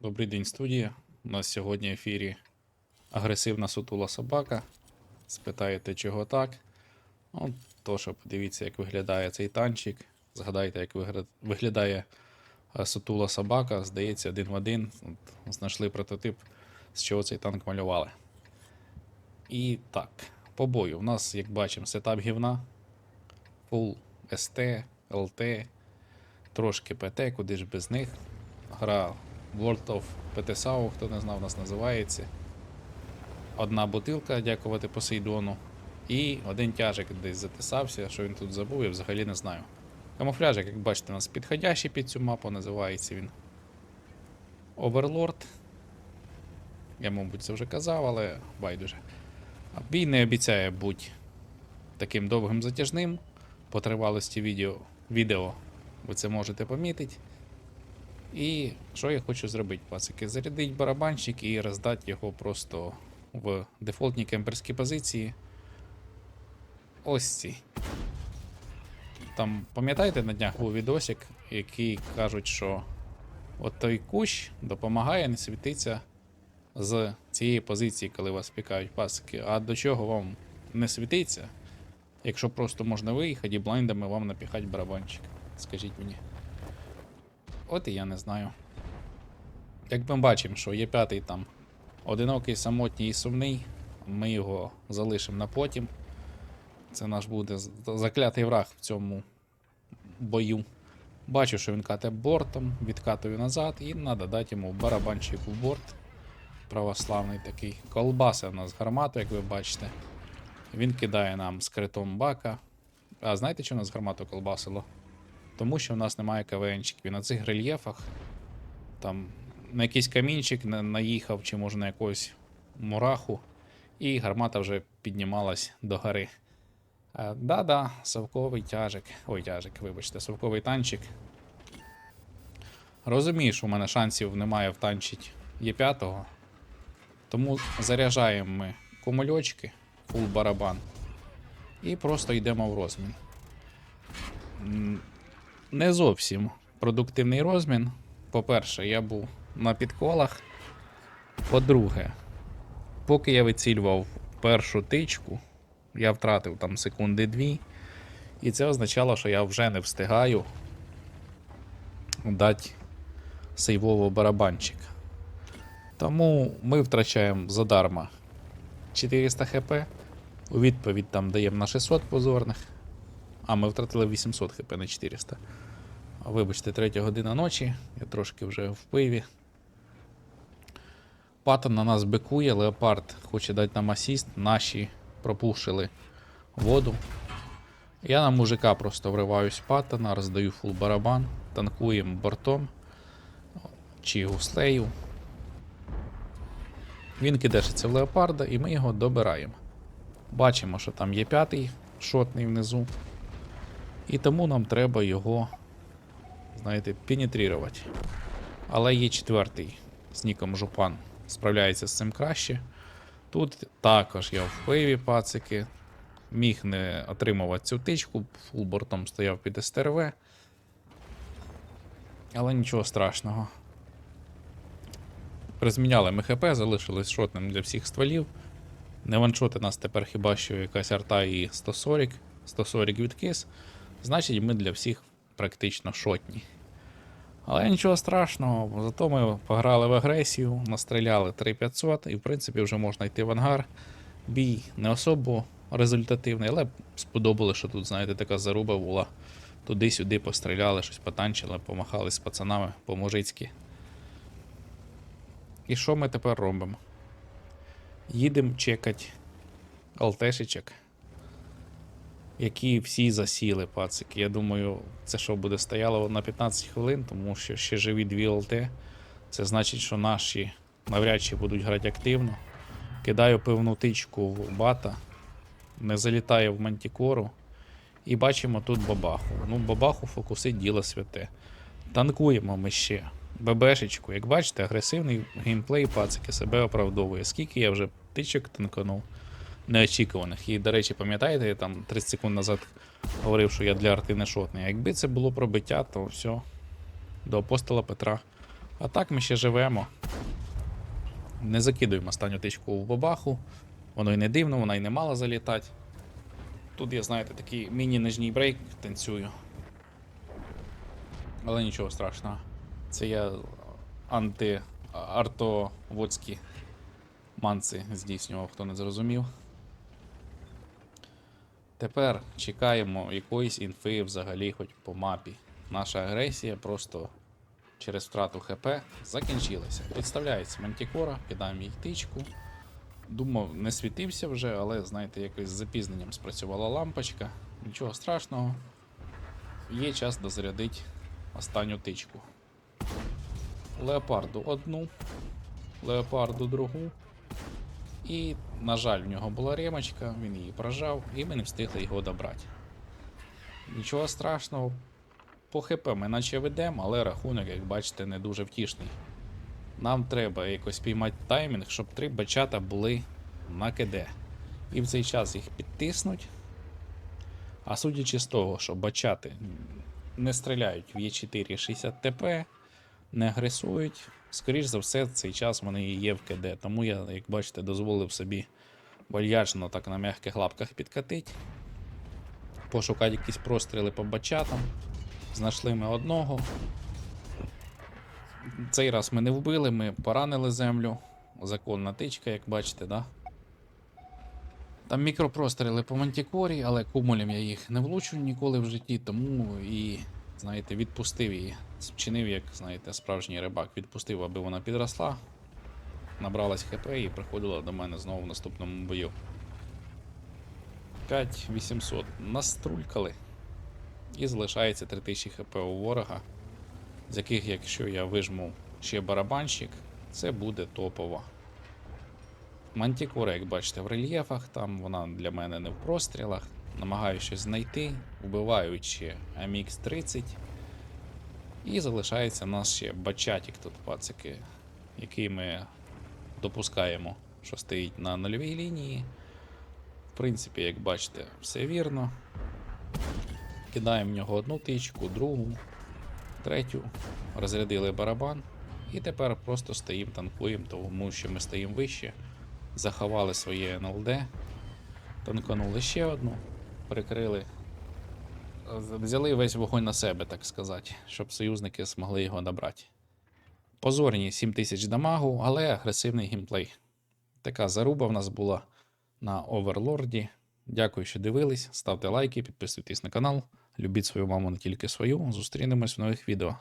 Добрий день, студія. У нас сьогодні в ефірі агресивна сутула собака. Спитаєте, чого так? Ну, то що подивіться, як виглядає цей танчик. Згадайте, як виглядає е, сутула собака. Здається, один в один. От, знайшли прототип, з чого цей танк малювали. І так, по бою. У нас, як бачимо, сетап гівна. Full ST, LT, трошки ПТ, куди ж без них. Гра World of PTSAO, хто не знав, нас називається. Одна бутилка, дякувати Посейдону. І один тяжик десь затисався, що він тут забув, я взагалі не знаю. Камуфляжик, як бачите, у нас підходящий під цю мапу, називається він Overlord. Я, мабуть, це вже казав, але байдуже. Бій не обіцяє бути таким довгим затяжним. По тривалості відео, відео ви це можете помітити. І що я хочу зробити, пацики? Зарядити барабанчик і роздати його просто в дефолтній кемперській позиції. Ось ці. Там, пам'ятаєте, на днях був відосик, який кажуть, що от той кущ допомагає не світитися з цієї позиції, коли вас пікають пасики. А до чого вам не світиться, якщо просто можна виїхати і блайндами вам напіхати барабанчик? Скажіть мені. От і я не знаю. Як ми бачимо, що є п'ятий там одинокий, самотній і сумний, ми його залишимо на потім. Це наш буде заклятий враг в цьому бою. Бачу, що він кате бортом, відкатую назад, і треба дати йому барабанчик в борт. Православний такий. Колбаса в нас гармату, як ви бачите. Він кидає нам з критом бака. А знаєте, що нас гармату колбасило? Тому що в нас немає КВНчиків. На цих рельєфах там на якийсь камінчик на- наїхав, чи може на якусь мураху, і гармата вже піднімалась до гори. Е, Да-да, совковий тяжик. Ой, тяжик, вибачте, совковий танчик. Розумію, що в мене шансів немає втанчить Є5. Тому заряджаємо ми кумульочки, фул барабан. І просто йдемо в розмін. Не зовсім продуктивний розмін. По-перше, я був на підколах. По-друге, поки я вицілював першу тичку, я втратив там секунди дві. І це означало, що я вже не встигаю дати сейвово барабанчик. Тому ми втрачаємо задарма 400 хп. У відповідь там даємо на 600 позорних. А ми втратили 800 хп на 400. Вибачте, третя година ночі. Я трошки вже в пиві. Паттон на нас бикує, леопард хоче дати нам асіст. Наші пропушили воду. Я на мужика просто вриваюсь паттона, роздаю фул барабан, танкуємо бортом чи гуслею. Він кидешиться в леопарда, і ми його добираємо. Бачимо, що там є п'ятий шотний внизу. І тому нам треба його, знаєте, пенетрувати. Але є четвертий з ніком Жупан. Справляється з цим краще. Тут також я в пиві пацики. Міг не отримувати цю тичку, фулбортом стояв під СТРВ. Але нічого страшного. Призміняли ми ХП, залишилось шотним для всіх стволів. Не ваншоти нас тепер хіба що якась арта і 140, 140 відкис. Значить, ми для всіх практично шотні. Але нічого страшного, зато ми пограли в агресію, настріляли 3500 і в принципі вже можна йти в ангар. Бій не особо результативний, але сподобалося, що тут, знаєте, така заруба була. Туди-сюди постріляли, щось потанчили, помахали з пацанами по-мужицьки. І що ми тепер робимо? Їдемо чекати алтешечок, які всі засіли, пацики. Я думаю, це що буде стояло на 15 хвилин, тому що ще живі дві ЛТ. Це значить, що наші навряд чи будуть грати активно. Кидаю пивну тичку в бата, не залітає в мантікору. І бачимо тут бабаху. Ну, бабаху фокусить діло святе. Танкуємо ми ще. ББшечку. Як бачите, агресивний геймплей пацики себе оправдовує. Скільки я вже тичок танканув неочікуваних. І, до речі, пам'ятаєте, я там 30 секунд назад говорив, що я для арти не шотний. Якби це було пробиття, то все. До апостола Петра А так ми ще живемо. Не закидуємо останню тичку в бабаху. Воно й не дивно, вона й не мала залітати. Тут я, знаєте, такий міні-нижній брейк танцюю. Але нічого страшного. Це я анти-артоводські манси здійснював, хто не зрозумів. Тепер чекаємо якоїсь інфи взагалі хоч по мапі. Наша агресія просто через втрату ХП закінчилася. Представляється Мантікора, кидаємо їй тичку. Думав, не світився вже, але знаєте, якось з запізненням спрацювала лампочка. Нічого страшного. Є час дозарядити останню тичку. Леопарду одну, леопарду другу. І, на жаль, в нього була ремочка, він її прожав, і ми не встигли його добрати. Нічого страшного. По ХП ми наче ведемо, але рахунок, як бачите, не дуже втішний. Нам треба якось піймати таймінг, щоб три бачата були на КД. І в цей час їх підтиснуть. А судячи з того, що бачати не стріляють в Е4 60 ТП, не агресують, скоріш за все, в цей час вони і є в КД. Тому я, як бачите, дозволив собі вальяжно так на м'яких лапках підкатити, пошукати якісь простріли по бачатам. Знайшли ми одного. Цей раз ми не вбили, ми поранили землю. Законна тичка, як бачите, да? Там мікропростріли по мантікорі, але кумулем я їх не влучу ніколи в житті, тому і, знаєте, відпустив її. Вчинив, як, знаєте, справжній рибак. Відпустив, аби вона підросла, набралась ХП і приходила до мене знову в наступному бою. 5800. Наструлькали. І залишається 3000 хп у ворога, з яких, якщо я вижму ще барабанщик, це буде топово. Мантікора, як бачите, в рельєфах, там вона для мене не в прострілах. Намагаюся знайти, вбиваючи MX30. І залишається у нас ще бачатік тут, пацики, який ми допускаємо, що стоїть на нульовій лінії. В принципі, як бачите, все вірно. Кидаємо в нього одну тичку, другу, третю, розрядили барабан. І тепер просто стоїмо, танкуємо, тому що ми стоїмо вище. Заховали своє НЛД, танканули ще одну, прикрили. Взяли весь вогонь на себе, так сказати, щоб союзники змогли його набрати. Позорні 7000 дамагу, але агресивний гімплей. Така заруба в нас була на Оверлорді. Дякую, що дивились. Ставте лайки, підписуйтесь на канал. Любіть свою маму не тільки свою. Зустрінемось в нових відео.